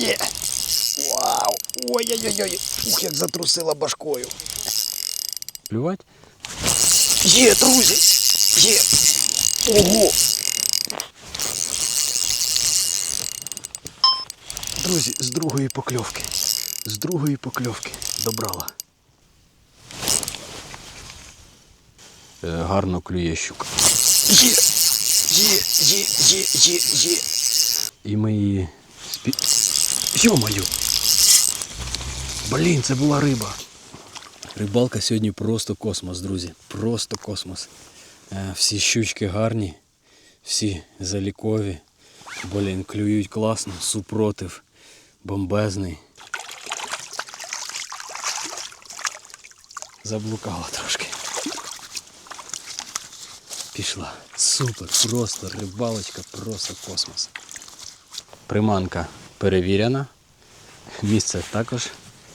Є! Вау! Ой-ой-ой! Ух, як затрусила башкою. Плювать? Є, друзі! Є! Ого! Друзі, з другої покльовки. З другої покльовки добрала. Е, гарно клює щука. Є! Є, є, є, є, є. І ми її спі... Йо-моє! Блін, це була риба. Рибалка сьогодні просто космос, друзі. Просто космос. Е, Всі щучки гарні, всі залікові. Блін, клюють класно, супротив, бомбезний. Заблукала трошки. Пішла. Супер, просто рибалочка, просто космос. Приманка перевірена. Місце також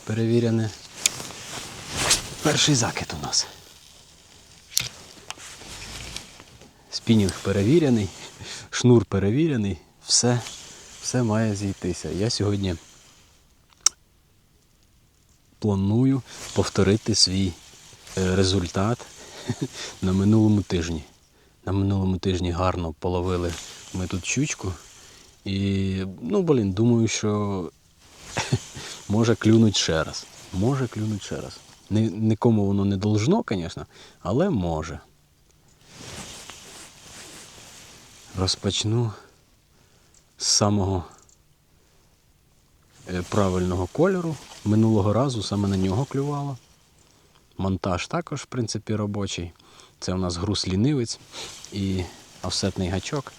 перевірене. Перший закид у нас. Спінінг перевірений, шнур перевірений, все, все має зійтися. Я сьогодні планую повторити свій е, результат на минулому тижні. На минулому тижні гарно половили ми тут щучку. І, ну, блін, думаю, що може клюнуть ще раз. Може клюнуть ще раз. Ні, нікому воно не должно, звісно, але може. Розпочну з самого е, правильного кольору. Минулого разу саме на нього клювало. Монтаж також, в принципі, робочий. Це у нас груз лінивець і офсетний гачок.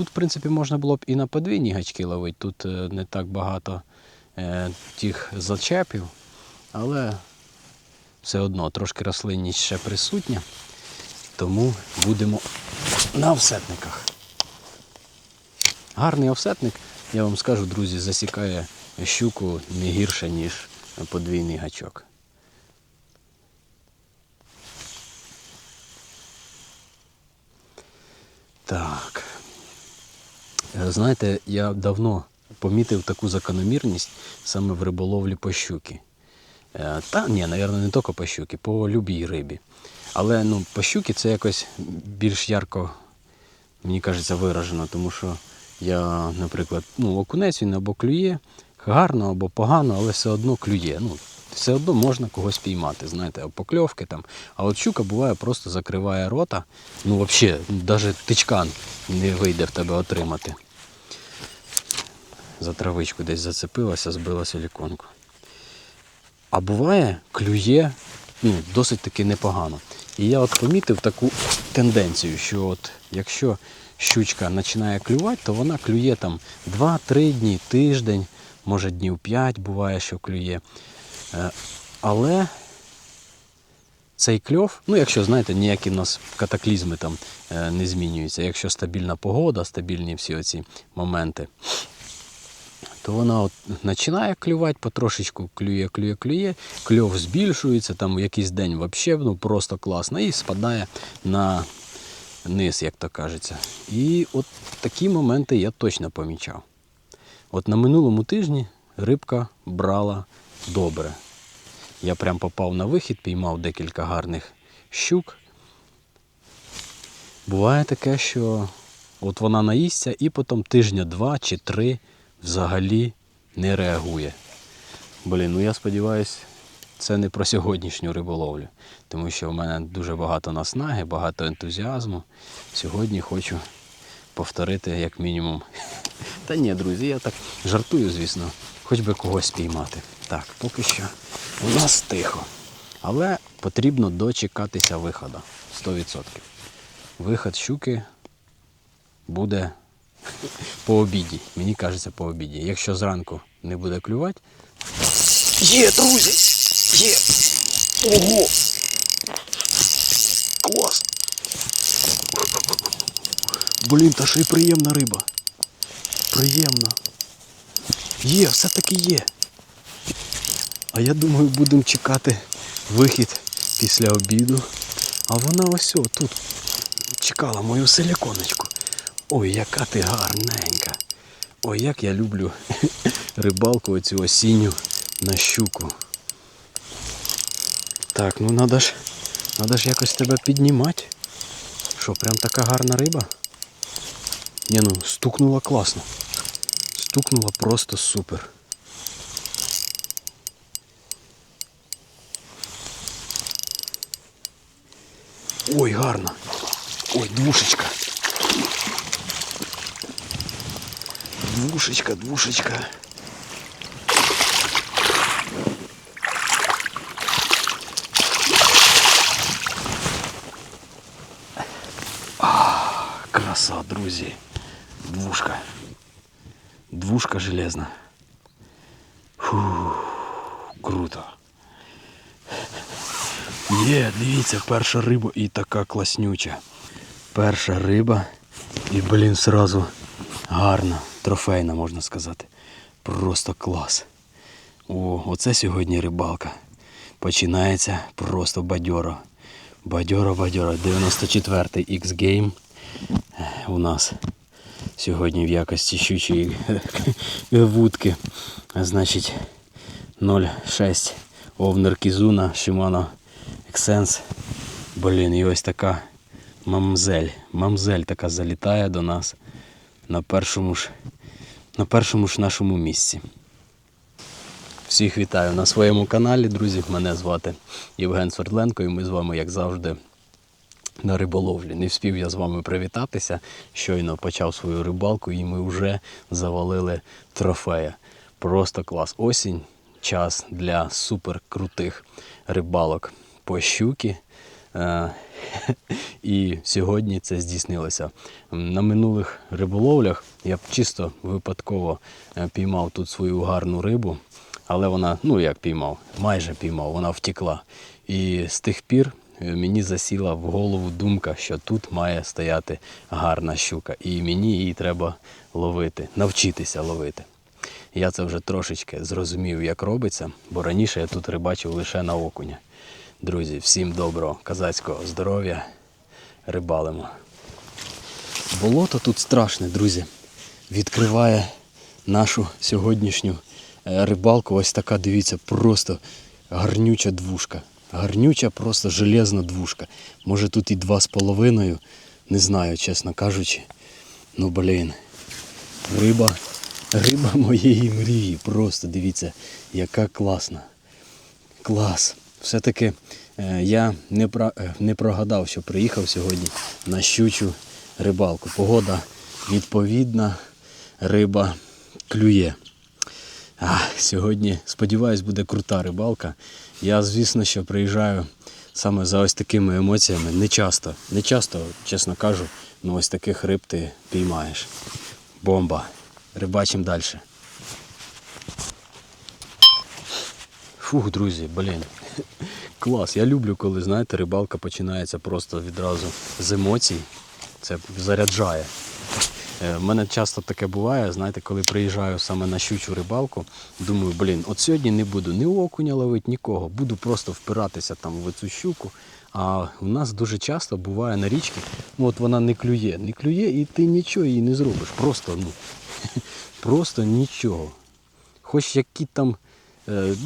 Тут, в принципі, можна було б і на подвійні гачки ловити. Тут е, не так багато е, тих зачепів, але все одно трошки рослинність ще присутня, тому будемо на офсетниках. Гарний офсетник, я вам скажу, друзі, засікає щуку не гірше, ніж подвійний гачок. Так. Е, Знаєте, я давно помітив таку закономірність саме в риболовлі по щуки. Е, Та ні, напевно, не тільки по щуки, по любій рибі. Але ну, по щуки це якось більш ярко, мені кажеться, виражено, тому що я, наприклад, ну, окунець він або клює гарно, або погано, але все одно клює. Ну, все одно можна когось піймати, знаєте, покльовки там. А от щука буває, просто закриває рота. Ну, взагалі, навіть тичка не вийде в тебе отримати. За травичку десь зацепилася, збила силіконку. А буває, клює ну, досить таки непогано. І я от помітив таку тенденцію, що от якщо щучка починає клювати, то вона клює там 2-3 дні, тиждень, може днів 5 буває, що клює. Е, Але цей кльов, ну якщо знаєте, ніякі в нас катаклізми там е, не змінюються, якщо стабільна погода, стабільні всі оці моменти, то вона от починає клювати потрошечку, клює, клює, клює, кльов збільшується, там якийсь день взагалі ну, просто класно, і спадає на низ, як то кажеться. І от такі моменти я точно помічав. От на минулому тижні рибка брала добре. Я прям попав на вихід, піймав декілька гарних щук. Буває таке, що от вона наїсться і потім тижня два чи три взагалі не реагує. Блін, ну я сподіваюся, це не про сьогоднішню риболовлю, тому що в мене дуже багато наснаги, багато ентузіазму. Сьогодні хочу повторити як мінімум. Та ні, друзі, я так жартую, звісно, хоч би когось спіймати. Так, поки що у нас тихо. Але потрібно дочекатися виходу 100%. Виход щуки буде по обіді. Мені кажеться, по обіді. Якщо зранку не буде клювати, Є, друзі! Є! Ого! Клас! Блін, та ще й приємна риба. Приємна. Є, все-таки є. А я думаю, будемо чекати вихід після обіду. А вона ось тут чекала мою силіконочку. Ой, яка ти гарненька. Ой, як я люблю рибалку оцю осінню на щуку. Так, ну надо ж, надо ж якось тебе піднімати. Що, прям така гарна риба? Ні, ну стукнула класно. Стукнула просто супер. Ой, гарно. Ой, двушечка. Двушечка, двушечка. А, краса, друзі. Двушка. Двушка железна. Дивіться, перша риба і така класнюча. Перша риба і, блін, сразу гарна, трофейна, можна сказати. Просто клас. О, оце сьогодні рибалка. Починається просто бадьоро. Бадьоро, бадьоро. 94-й X-Game у нас сьогодні в якості щучої вудки. Значить 0,6 овнер Кізуна Shimano Xsense. Блін, і ось така мамзель. Мамзель така залітає до нас на першому ж, на першому ж нашому місці. Всіх вітаю на своєму каналі, друзі. Мене звати Євген Свердленко і ми з вами, як завжди, на риболовлі. Не встиг я з вами привітатися. Щойно почав свою рибалку і ми вже завалили трофея. Просто клас. Осінь, час для супер крутих рибалок по щуки. Е, І сьогодні це здійснилося. На минулих риболовлях я б чисто випадково е, піймав тут свою гарну рибу, але вона, ну як піймав, майже піймав, вона втекла. І з тих пір е, мені засіла в голову думка, що тут має стояти гарна щука. І мені її треба ловити, навчитися ловити. Я це вже трошечки зрозумів, як робиться, бо раніше я тут рибачив лише на окуня. Друзі, всім доброго казацького здоров'я. Рибалимо. Болото тут страшне, друзі. Відкриває нашу сьогоднішню е, рибалку. Ось така, дивіться, просто гарнюча двушка. Гарнюча, просто железна двушка. Може тут і два з половиною. Не знаю, чесно кажучи. Ну блін. Риба, риба моєї мрії. Просто дивіться, яка класна. Клас. Все-таки е, я не, про, е, не прогадав, що приїхав сьогодні на щучу рибалку. Погода відповідна, риба клює. А, сьогодні, сподіваюсь, буде крута рибалка. Я, звісно, що приїжджаю саме за ось такими емоціями. Не часто, не часто, чесно кажу, ну ось таких риб ти піймаєш. Бомба. Рибачимо далі. Фух, друзі, блін. Клас. Я люблю, коли, знаєте, рибалка починається просто відразу з емоцій. Це заряджає. Е, В мене часто таке буває, знаєте, коли приїжджаю саме на щучу рибалку, думаю, блін, от сьогодні не буду ні окуня ловити, нікого, буду просто впиратися там в цю щуку. А у нас дуже часто буває на річці, ну от вона не клює, не клює, і ти нічого їй не зробиш. Просто, ну, просто нічого. Хоч які там, е,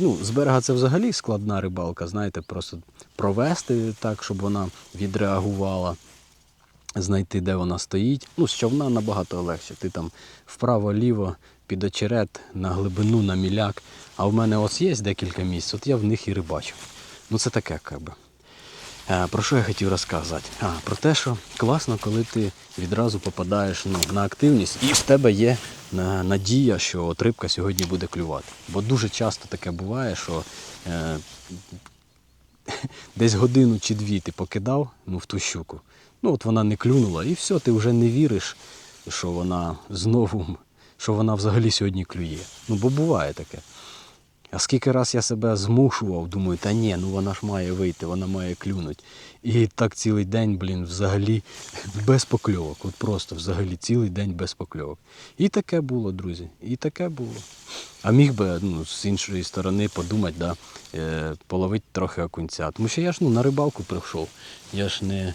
ну, з берега це взагалі складна рибалка, знаєте, просто провести так, щоб вона відреагувала, знайти, де вона стоїть. Ну, з човна набагато легше. Ти там вправо-ліво, під очерет, на глибину, на міляк. А в мене ось є декілька місць, от я в них і рибачу. Ну це таке, якби. Е, Про що я хотів розказати? А, про те, що класно, коли ти відразу попадаєш ну, на активність і в тебе є е, надія, що от рибка сьогодні буде клювати. Бо дуже часто таке буває, що е, десь годину чи дві ти покидав ну, в ту щуку. Ну от вона не клюнула, і все, ти вже не віриш, що вона знову, що вона взагалі сьогодні клює. Ну, бо буває таке. А скільки раз я себе змушував, думаю, та ні, ну вона ж має вийти, вона має клюнути. І так цілий день, блін, взагалі без покльовок. От просто взагалі цілий день без покльовок. І таке було, друзі. І таке було. А міг би ну, з іншої сторони подумати, да, е, половити трохи окунця. Тому що я ж ну, на рибалку прийшов. Я ж не,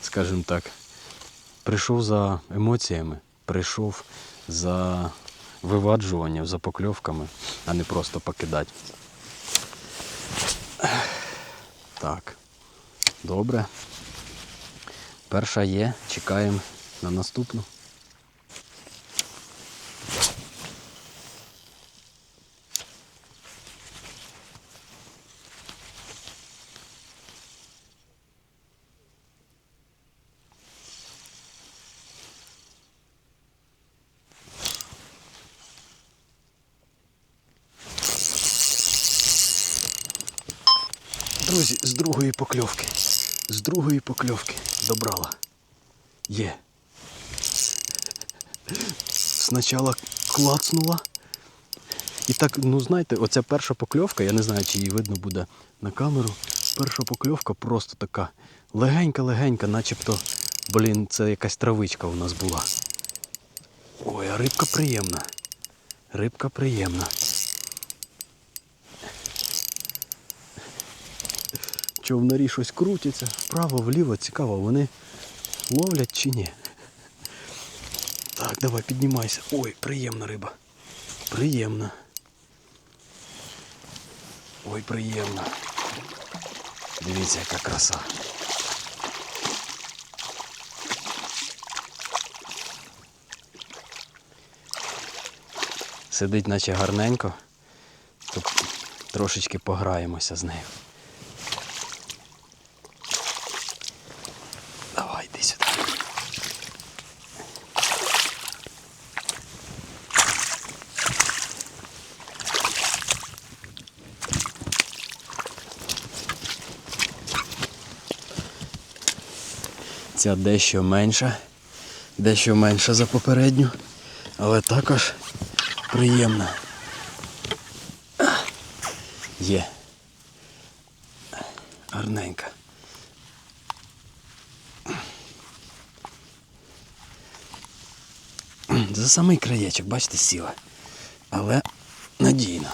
скажімо так, Прийшов за емоціями, прийшов за виваджуванням, за покльовками, а не просто покидати. Так, добре. Перша є, чекаємо на наступну. Друзі, з другої покльовки. З другої покльовки добрала. Є. Спочатку клацнула. І так, ну знаєте, оця перша покльовка, я не знаю, чи її видно буде на камеру. Перша покльовка просто така легенька-легенька, начебто, блін, це якась травичка у нас була. Ой, а рибка приємна. Рибка приємна. Човнарі щось крутяться, вправо, вліво, цікаво, вони ловлять чи ні. Так, давай, піднімайся. Ой, приємна риба. Приємна. Ой, приємна. Дивіться, яка краса. Сидить наче гарненько. Тут трошечки пограємося з нею. Давай, йди сюди. Ця дещо менша, дещо менша за попередню, але також приємна. Є. Гарненька. За самий краєчок, бачите, сіла. Але надійно.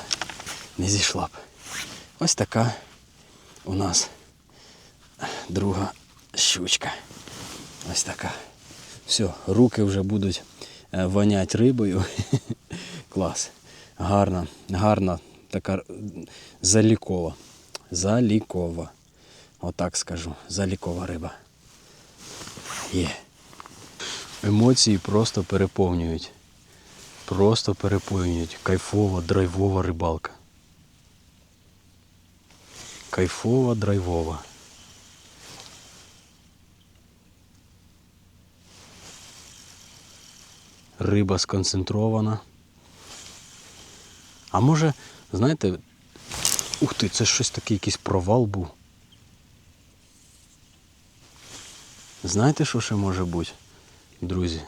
Не зійшла б. Ось така у нас друга щучка. Ось така. Все, руки вже будуть е, вонять рибою. Клас. Гарна, гарна, така залікова. Залікова. Отак скажу. Залікова риба. Є. Емоції просто переповнюють. Просто переповнюють. Кайфова, драйвова рибалка. Кайфова, драйвова. Риба сконцентрована. А може, знаєте, ух ти, це щось такий якийсь провал був. Знаєте, що ще може бути, друзі?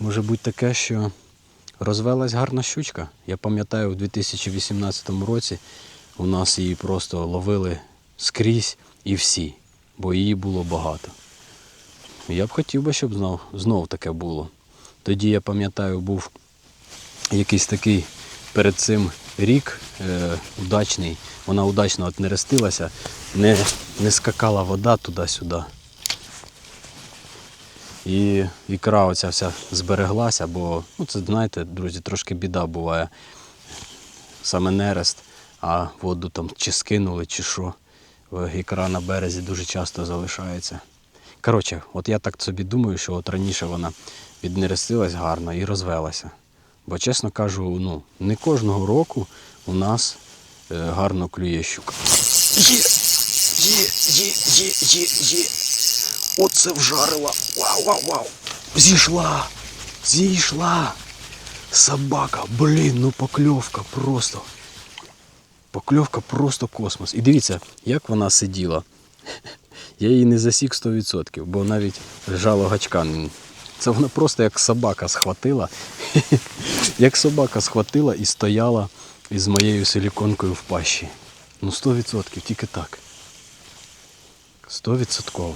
Може бути таке, що розвелась гарна щучка. Я пам'ятаю, у 2018 році у нас її просто ловили скрізь і всі, бо її було багато. Я б хотів би, щоб знов, знов таке було. Тоді я пам'ятаю, був якийсь такий перед цим рік е, удачний. Вона удачно от нерестилася, не, не скакала вода туди-сюди. І ікра оця вся збереглася, бо ну, це, знаєте, друзі, трошки біда буває. Саме нерест, а воду там чи скинули, чи що. Ікра на березі дуже часто залишається. Коротше, от я так собі думаю, що от раніше вона віднерестилась гарно і розвелася. Бо, чесно кажу, ну, не кожного року у нас е, гарно клює щука. Є! Є, є, є, є, є. Оце вжарила. Вау, вау, вау. Зійшла. Зійшла. Собака. Блін, ну покльовка просто. Покльовка просто космос. І дивіться, як вона сиділа. Я її не засік 100%, бо навіть жало гачка. Це вона просто як собака схватила. Як собака схватила і стояла із моєю силіконкою в пащі. Ну 100%, тільки так. 100%.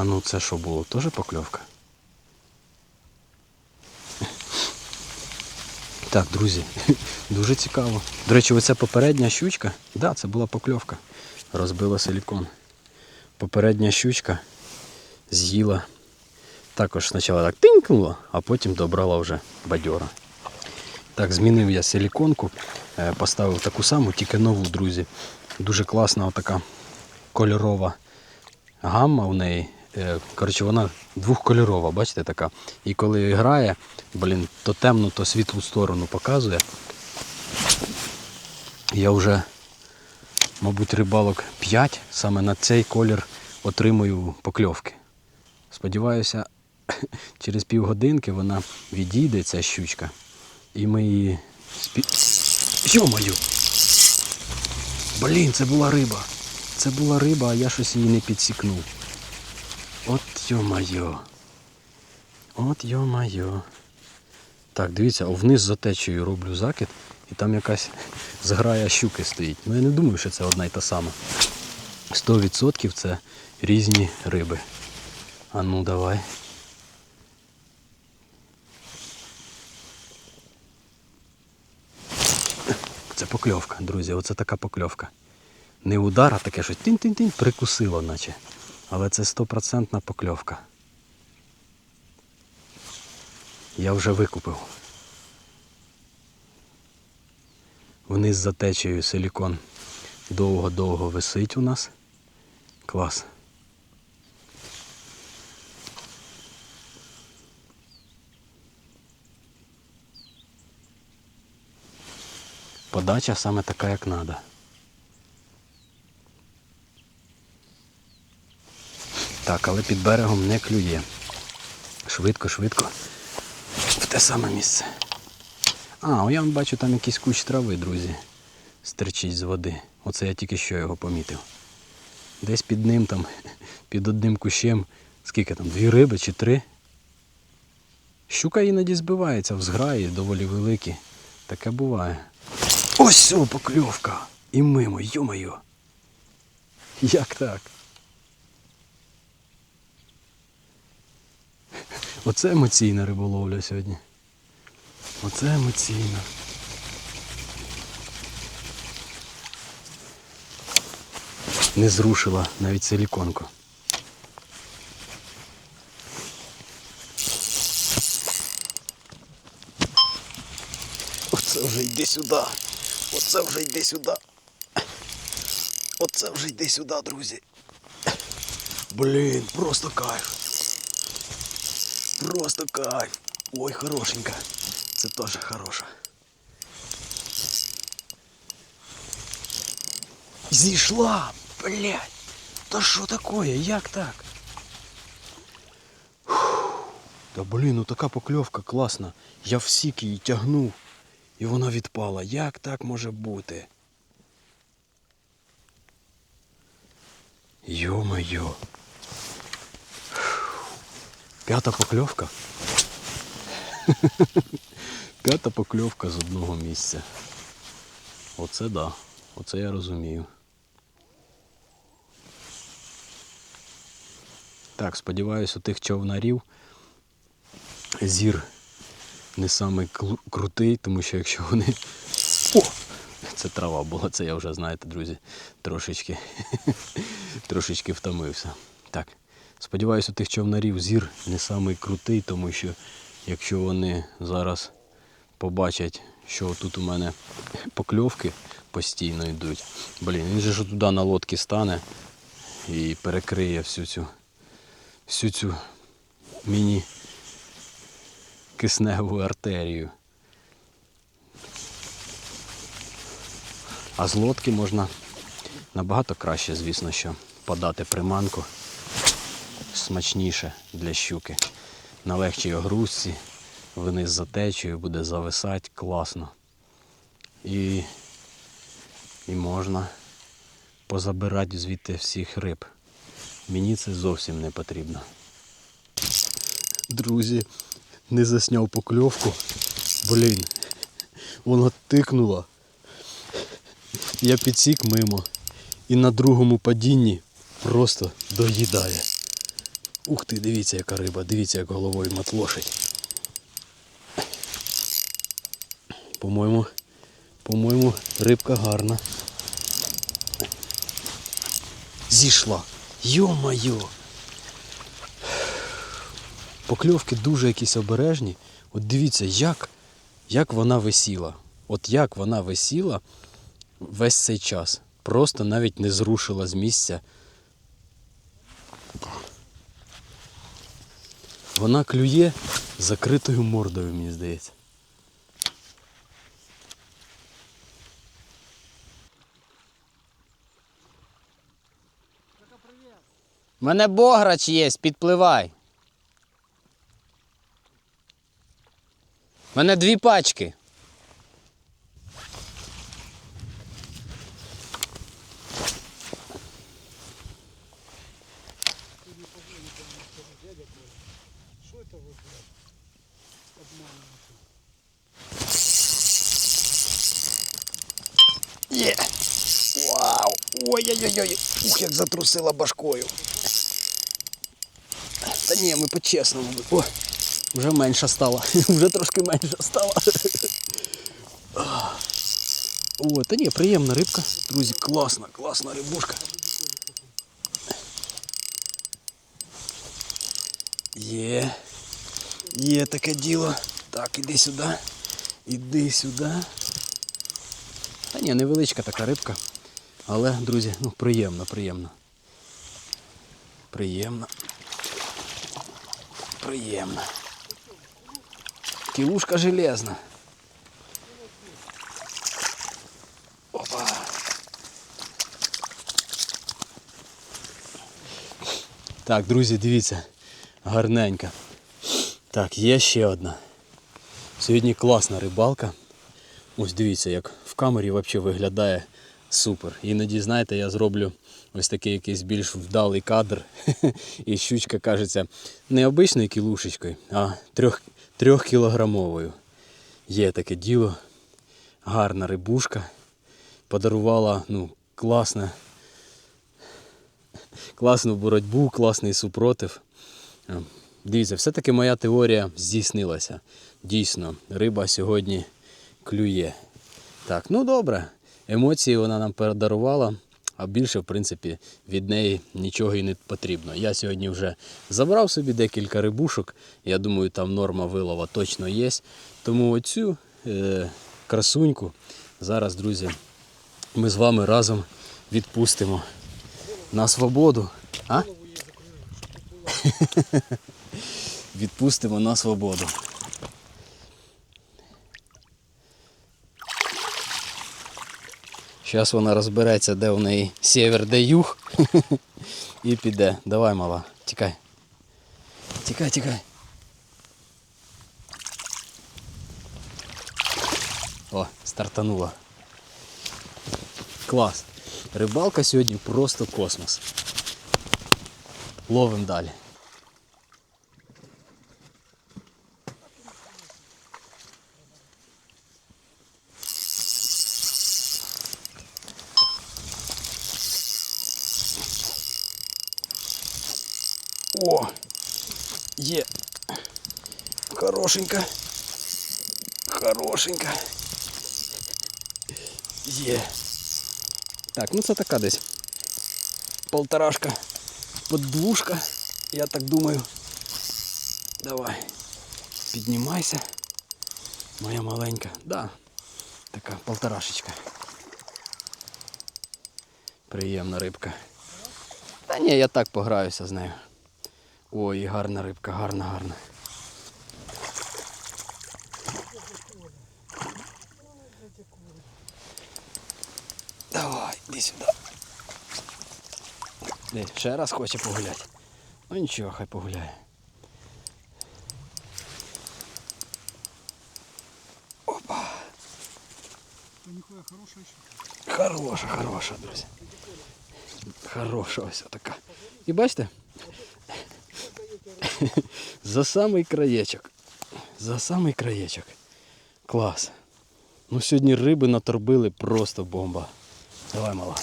А ну це що було? Теж покльовка? Так, друзі, дуже цікаво. До речі, оця попередня щучка, да, це була покльовка. Розбила силікон. Попередня щучка з'їла. Також спочатку так тинькнула, а потім добрала вже бадьора. Так, змінив я силіконку, е, поставив таку саму, тільки нову, друзі. Дуже класна отака кольорова гамма у неї. Е, Коротше, вона двохкольорова, бачите, така. І коли грає, блін, то темну, то світлу сторону показує. Я вже, мабуть, рибалок 5 саме на цей колір отримую покльовки. Сподіваюся, через півгодинки вона відійде, ця щучка. І ми її спі... Йо-моє! Блін, це була риба. Це була риба, а я щось її не підсікнув. От йо-моє. От йо-моє. Так, дивіться, вниз за течею роблю закид, і там якась зграя щуки стоїть. Ну я не думаю, що це одна й та сама. 100% це різні риби. А ну давай. Це покльовка, друзі, оце така покльовка. Не удар, а таке щось тинь-тинь-тинь прикусило, наче. Але це стопроцентна покльовка. Я вже викупив. Вниз за течею силікон довго-довго висить у нас. Клас. Подача саме така, як треба. Так, але під берегом не клює. Швидко, швидко. В те саме місце. А, о, я бачу там якийсь кущ трави, друзі. Стерчить з води. Оце я тільки що його помітив. Десь під ним там, під одним кущем, скільки там, дві риби чи три. Щука іноді збивається в зграї, доволі великі. Таке буває. Ось о, покльовка! І мимо, йо-моє. Як так? Оце емоційна риболовля сьогодні. Оце емоційна. Не зрушила навіть силіконку. Оце вже йди сюди. Оце вже йди сюди. Оце вже йди сюди, друзі. Блін, просто кайф. Просто кайф. Ой, хорошенька. Це теж хороша. Зійшла, блядь. Та що таке? Як так? Фух. Та блін, ну така покльовка класна. Я всік її тягнув. І вона відпала. Як так може бути? Йо-моє. П'ята покльовка. П'ята покльовка з одного місця. Оце да. Оце я розумію. Так, сподіваюсь, у тих човнарів зір не самий крутий, тому що якщо вони. О! Це трава була, це я вже, знаєте, друзі, трошечки, трошечки втомився. Так. Сподіваюсь, у тих човнарів зір не самий крутий, тому що якщо вони зараз побачать, що тут у мене покльовки постійно йдуть. Блін, він же ж туди на лодці стане і перекриє всю цю всю цю міні кисневу артерію. А з лодки можна набагато краще, звісно, що подати приманку смачніше для щуки. На легчій огрузці, вниз за течею, буде зависати класно. І, і можна позабирати звідти всіх риб. Мені це зовсім не потрібно. Друзі, не засняв покльовку. Блін, вона тикнула. Я підсік мимо і на другому падінні просто доїдає. Ух ти, дивіться, яка риба, дивіться, як головою матлошить. По-моєму, по-моєму, рибка гарна. Зійшла. Йо-моє! Покльовки дуже якісь обережні. От дивіться, як, як вона висіла. От як вона висіла весь цей час. Просто навіть не зрушила з місця. Вона клює закритою мордою, мені здається. У мене бограч є, підпливай. У мене дві пачки. Є. Вау! Ой-ой-ой! Затрусила башкою. Та ні, ми по-чесному. О, вже менша стала. Вже трошки менша стала. О, та ні, приємна рибка. Друзі, класна, класна рибушка. Є. Є таке діло. Так, іди сюди. Іди сюди. Та ні, невеличка така рибка. Але, друзі, ну приємно, приємно. Приємно. Приємно. Кілушка железна. Опа. Так, друзі, дивіться. Гарненька. Так, є ще одна. Сьогодні класна рибалка. Ось дивіться, як в камері взагалі виглядає супер. Іноді, знаєте, я зроблю ось такий якийсь більш вдалий кадр. І щучка кажеться не обичною кілушечкою, а трьох, трьохкілограмовою. Є таке діло. Гарна рибушка. Подарувала ну, класне, класну боротьбу, класний супротив. Дивіться, все-таки моя теорія здійснилася. Дійсно, риба сьогодні клює. Так, ну добре. Емоції вона нам подарувала, а більше, в принципі, від неї нічого і не потрібно. Я сьогодні вже забрав собі декілька рибушок. Я думаю, там норма вилова точно є. Тому оцю е, красуньку зараз, друзі, ми з вами разом відпустимо на свободу. А? Відпустимо на свободу. Зараз вона розбереться, де в неї север, де юг. І піде. Давай, мала, тікай. Тікай, тікай. О, стартанула. Клас. Рибалка сьогодні просто космос. Ловим далі. О! Є. Хорошенька. Хорошенька. Є. Так, ну це така десь. Полторашка. Подвушка. Я так думаю. Давай. Піднімайся. Моя маленька. Да. Така полторашечка. Приємна рибка. Та ні, я так пограюся з нею. Ой, гарна рибка, гарна, гарна. Давай, іди сюди. Де, ще раз хоче погуляти. Ну нічого, хай погуляє. Опа. Хороша, хороша, друзі. Хороша ось така. І бачите? За самий краєчок. За самий краєчок. Клас. Ну сьогодні риби наторбили просто бомба. Давай, мала.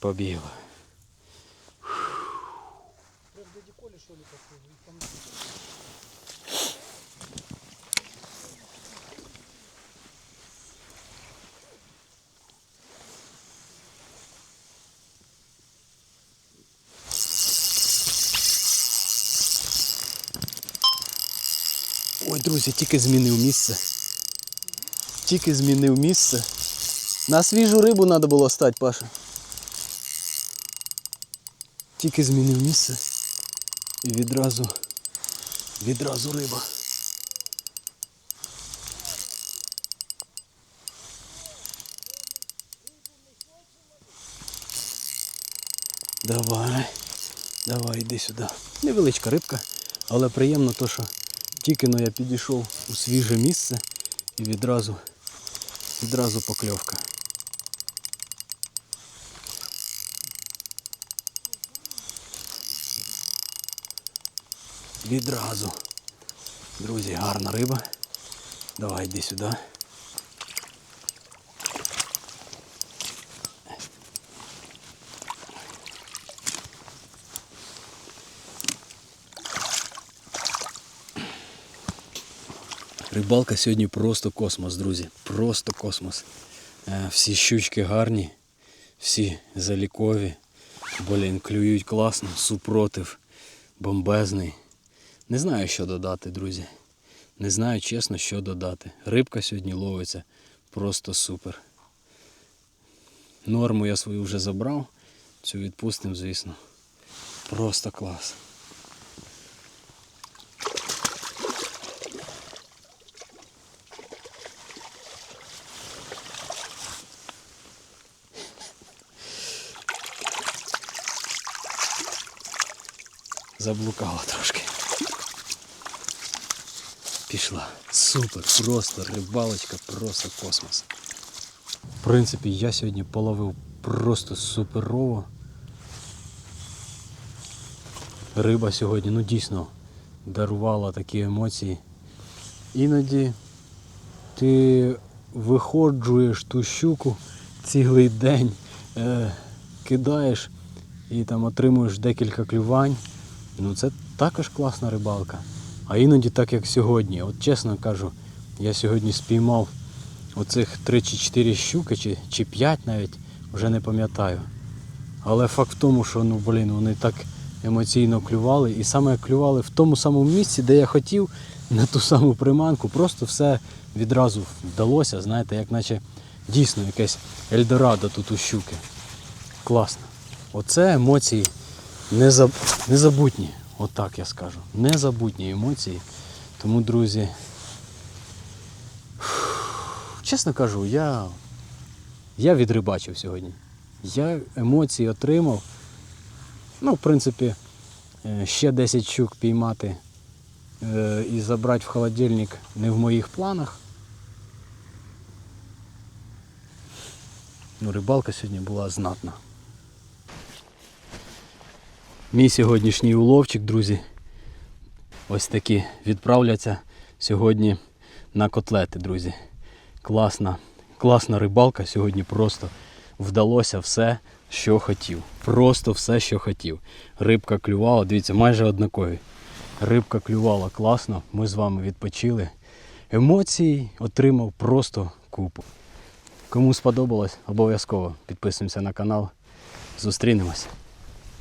Побігла. Ой, друзі, тільки змінив місце. Тільки змінив місце. На свіжу рибу треба було стати, Паша. Тільки змінив місце. І відразу. Відразу риба. Давай. Давай, йди сюди. Невеличка рибка, але приємно то, що тільки но я підійшов у свіже місце і відразу, відразу покльовка. Відразу. Друзі, гарна риба. Давай йди сюди. Рибалка сьогодні просто космос, друзі. Просто космос. Е, Всі щучки гарні, всі залікові. Блін, клюють класно, супротив, бомбезний. Не знаю, що додати, друзі. Не знаю чесно, що додати. Рибка сьогодні ловиться просто супер. Норму я свою вже забрав. Цю відпустимо, звісно. Просто клас. Заблукала трошки. Пішла. Супер, просто рибалочка, просто космос. В принципі, я сьогодні половив просто суперово. Риба сьогодні, ну дійсно, дарувала такі емоції. Іноді ти виходжуєш ту щуку цілий день, е, кидаєш і там отримуєш декілька клювань. Ну це також класна рибалка. А іноді так як сьогодні. От чесно кажу, я сьогодні спіймав оцих 3 чи 4 щуки, чи, чи 5 навіть, вже не пам'ятаю. Але факт в тому, що ну блін, вони так емоційно клювали. І саме клювали в тому самому місці, де я хотів, на ту саму приманку. Просто все відразу вдалося, знаєте, як наче дійсно якесь Ельдорадо тут у щуки. Класно. Оце емоції незаб... незабутні. Отак я скажу. Незабутні емоції. Тому, друзі, чесно кажу, я, я відрибачив сьогодні. Я емоції отримав. Ну, в принципі, е, ще 10 щук піймати е, і забрати в холодильник не в моїх планах. Ну, рибалка сьогодні була знатна. Мій сьогоднішній уловчик, друзі, ось такі відправляться сьогодні на котлети, друзі. Класна, класна рибалка. Сьогодні просто вдалося все, що хотів. Просто все, що хотів. Рибка клювала, дивіться, майже однакові. Рибка клювала класно, ми з вами відпочили. Емоцій отримав просто купу. Кому сподобалось, обов'язково підписуємося на канал. Зустрінемось.